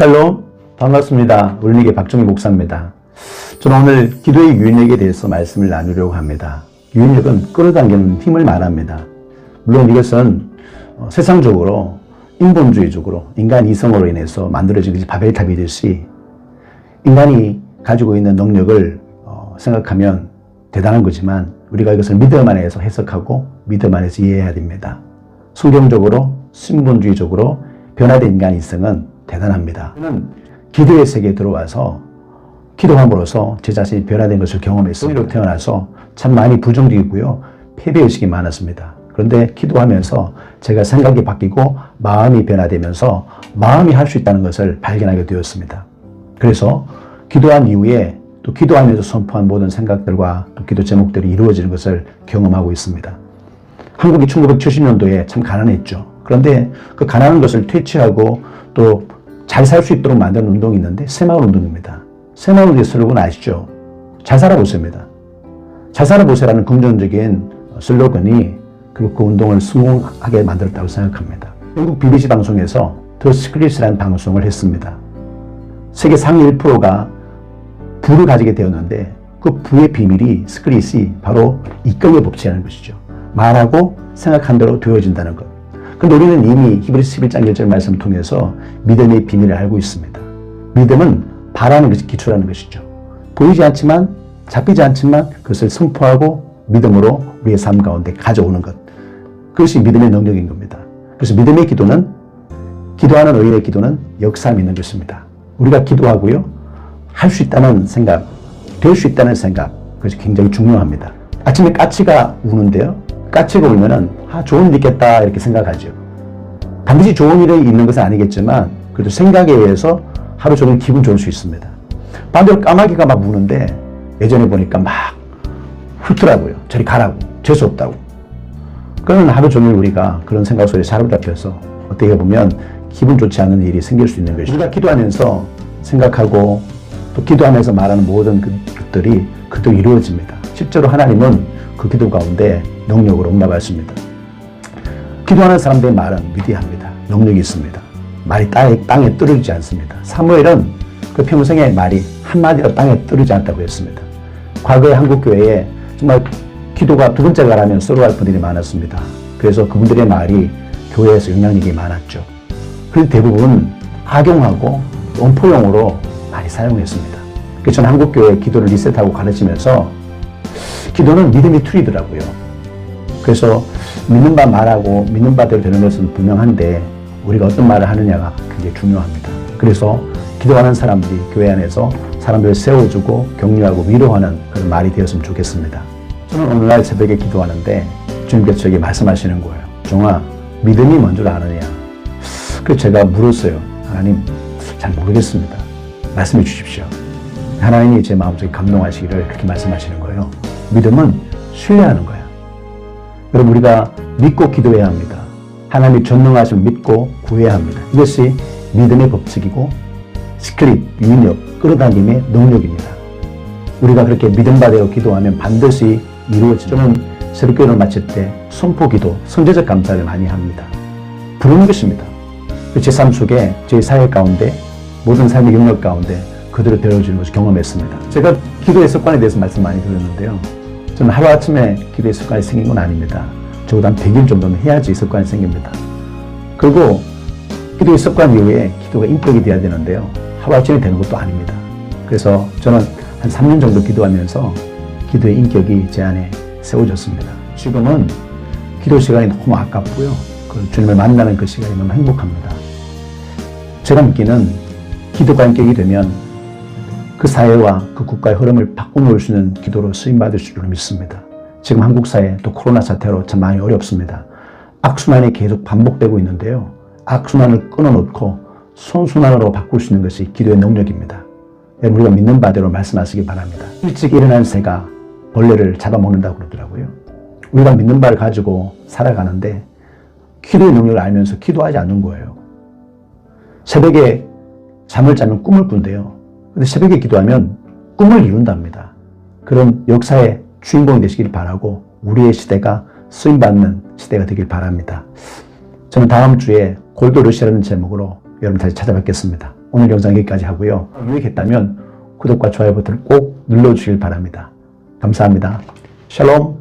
샬롬 반갑습니다. 울리게 박종희 목사입니다. 저는 오늘 기도의 유인력에 대해서 말씀을 나누려고 합니다. 유인력은 끌어당기는 힘을 말합니다. 물론 이것은 어, 세상적으로 인본주의적으로 인간 이성으로 인해서 만들어진 것이 바벨탑이듯이 인간이 가지고 있는 능력을 어, 생각하면 대단한 거지만 우리가 이것을 믿음 안에서 해석하고 믿음 안에서 이해해야 됩니다. 성경적으로 신본주의적으로 변화된 인간 이성은 대단합니다. 저는 기도의 세계에 들어와서 기도함으로써 제 자신이 변화된 것을 경험했습니다. 태어나서 참 많이 부정적이고요. 패배의식이 많았습니다. 그런데 기도하면서 제가 생각이 바뀌고 마음이 변화되면서 마음이 할 수 있다는 것을 발견하게 되었습니다. 그래서 기도한 이후에 또 기도하면서 선포한 모든 생각들과 또 기도 제목들이 이루어지는 것을 경험하고 있습니다. 한국이 1970년도에 참 가난했죠. 그런데 그 가난한 것을 퇴치하고 또 잘 살 수 있도록 만든 운동이 있는데 새마을 운동입니다. 새마을 운동의 슬로건 아시죠? 잘 살아보세요입니다. 잘 살아보세요라는 긍정적인 슬로건이 그리고 그 운동을 성공하게 만들었다고 생각합니다. 영국 BBC 방송에서 더 스크릿이라는 방송을 했습니다. 세계 상위 1%가 부를 가지게 되었는데 그 부의 비밀이 스크릿이 바로 이끌의 법칙이라는 것이죠. 말하고 생각한 대로 되어진다는 것. 근데 우리는 이미 히브리서 11장 1절 말씀을 통해서 믿음의 비밀을 알고 있습니다. 믿음은 바라는 것이 기초라는 것이죠. 보이지 않지만 잡히지 않지만 그것을 선포하고 믿음으로 우리의 삶 가운데 가져오는 것. 그것이 믿음의 능력인 겁니다. 그래서 믿음의 기도는 기도하는 의인의 기도는 역사 믿는 것입니다. 우리가 기도하고요. 할 수 있다는 생각, 될 수 있다는 생각, 그것이 굉장히 중요합니다. 아침에 까치가 우는데요. 까치가 울면은, 아, 좋은 일 있겠다, 이렇게 생각하죠. 반드시 좋은 일이 있는 것은 아니겠지만, 그래도 생각에 의해서 하루 종일 기분 좋을 수 있습니다. 반대로 까마귀가 막 우는데, 예전에 보니까 막 훑더라고요. 저리 가라고. 재수 없다고. 그러면 하루 종일 우리가 그런 생각 속에 사로잡혀서 어떻게 보면 기분 좋지 않은 일이 생길 수 있는 것이죠. 우리가 기도하면서 생각하고 또 기도하면서 말하는 모든 그- 것들이 그대로 이루어집니다. 실제로 하나님은 그 기도 가운데 능력으로 응답하십니다. 기도하는 사람들의 말은 위대합니다. 능력이 있습니다. 말이 땅에, 땅에 떨어지지 않습니다. 사무엘은 그 평생의 말이 한마디로 땅에 떨어지지 않다고 했습니다. 과거의 한국교회에 정말 기도가 두 번째 가라면 썰어갈 분들이 많았습니다. 그래서 그분들의 말이 교회에서 영향력이 많았죠. 그런데 대부분 악용하고 원포용으로 많이 사용했습니다. 저는 한국교회 기도를 리셋하고 가르치면서 기도는 믿음의 툴이더라고요. 그래서 믿는 바 말하고 믿는 바대로 되는 것은 분명한데 우리가 어떤 말을 하느냐가 굉장히 중요합니다. 그래서 기도하는 사람들이 교회 안에서 사람들을 세워주고 격려하고 위로하는 그런 말이 되었으면 좋겠습니다. 저는 오늘날 새벽에 기도하는데 주님께서 저에게 말씀하시는 거예요. 종아, 믿음이 뭔 줄 아느냐? 그래서 제가 물었어요. 하나님, 잘 모르겠습니다. 말씀해 주십시오. 하나님이 제 마음속에 감동하시기를 그렇게 말씀하시는 거예요. 믿음은 신뢰하는 거야. 여러분, 우리가 믿고 기도해야 합니다. 하나님이 전능하심을 믿고 구해야 합니다. 이것이 믿음의 법칙이고, 스크립, 유인력, 끌어당김의 능력입니다. 우리가 그렇게 믿음 바대로 기도하면 반드시 이루어지죠. 저는 새벽기도를 마칠 때 선포 기도, 성제적 감사를 많이 합니다. 부르는 것입니다. 제 삶 속에 제 사회 가운데 모든 삶의 영역 가운데 그대로 되어주는 것을 경험했습니다. 제가 기도의 습관에 대해서 말씀 많이 드렸는데요. 저는 하루아침에 기도의 습관이 생긴 건 아닙니다. 적어도 한 100일 정도는 해야지 습관이 생깁니다. 그리고 기도의 습관 이후에 기도가 인격이 돼야 되는데요. 하루아침에 되는 것도 아닙니다. 그래서 저는 한 3년 정도 기도하면서 기도의 인격이 제 안에 세워졌습니다. 지금은 기도 시간이 너무 아깝고요. 그 주님을 만나는 그 시간이 너무 행복합니다. 제가 믿기는 기도가 인격이 되면 그 사회와 그 국가의 흐름을 바꿔놓을 수 있는 기도로 쓰임받을 줄로 믿습니다. 지금 한국 사회 또 코로나 사태로 참 많이 어렵습니다. 악순환이 계속 반복되고 있는데요. 악순환을 끊어놓고 선순환으로 바꿀 수 있는 것이 기도의 능력입니다. 여러분 우리가 믿는 바대로 말씀하시기 바랍니다. 일찍 일어난 새가 벌레를 잡아먹는다고 그러더라고요. 우리가 믿는 바를 가지고 살아가는데 기도의 능력을 알면서 기도하지 않는 거예요. 새벽에 잠을 자면 꿈을 꾼대요. 근데 새벽에 기도하면 꿈을 이룬답니다. 그런 역사의 주인공이 되시길 바라고 우리의 시대가 쓰임받는 시대가 되길 바랍니다. 저는 다음 주에 골도 러시아라는 제목으로 여러분 다시 찾아뵙겠습니다. 오늘 영상 여기까지 하고요. 유익했다면 구독과 좋아요 버튼을 꼭 눌러주시길 바랍니다. 감사합니다. 샬롬.